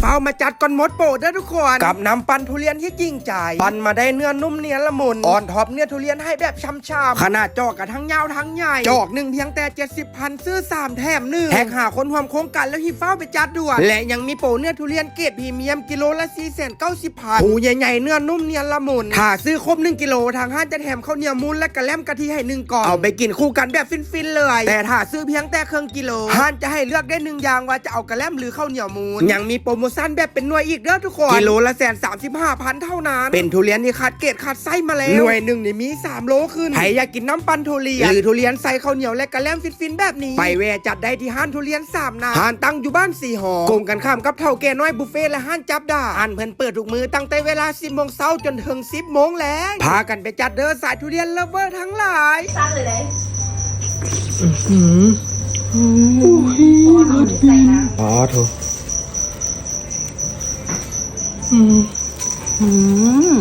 เฝ้ามาจัดก่อนหมดโปรดเด้อทุกคน กับน้ำปั่นทุเรียนที่จริงใจปั่นมาได้เนื้อนุ่มเนียนละมุนอ่อนท็อปเนื้อทุเรียนให้แบบช่ำๆขนาดจอกกับทั้งยาวทั้งใหญ่ จอกหนึ่งเพียงแต่ 70พันซื้อ 3 แถมหนึ่งแท็กหาคนความโครงกันแล้วที่เฝ้าไปจัดด่วนและยังมีโปรเนื้อทุเรียนเกรดพรีเมียมกิโลละ4 9 0 0 0พันหูใหญ่ๆเนื้อนุ่มเนียนละมุนถ้าซื้อครบ1กิโลทางห้างจะแถมข้าวเหนียวมูนและกระแลมกะทิให้หนึ่งกล่องเอาไปกินคู่กันแบบฟินๆเลย แต่ถ้าซื้อเพียงแต่ครึ่งกิโลห้านจะให้เลือกได้หนึ่งอย่างว่าจะเอากระแลมหรือข้าวเหนียวมูนยังมีโปรโมชั่นแบบเป็นหน่วยอีกเด้อทุกคนกิโลละแสนสามสิบห้าพันเท่านั้น เป็นทุเรียนที่คัดเกรดคัดไส้มาแล้วหน่วยหนึ่งนี่มี3โลขึ้นใครอยากกินน้ำปันทุเรียนหรือทุเรียนใส่ข้าวเหนียวและกระแลมฟินๆแบบนี้ไปแวะจัดได้ที่ห้านทุเรียนสามนาห้านตั้งอยู่บ้านสี่หอโกงกันข้ามกับเท่าแก่น้อยบุฟเฟ่และห้านจับดาอันเพิ่นเปิดทุกมือตั้งแต่เวลา10โมงเช้าจนถึง10โมงแล้งพากันไปจัดเด้อสายทุเรียนเลฟเวอร์ทั้งหลายสร้างเลยเลยอืมเพราะว่าเขาใส่น้อ๋อถูกอืม อืม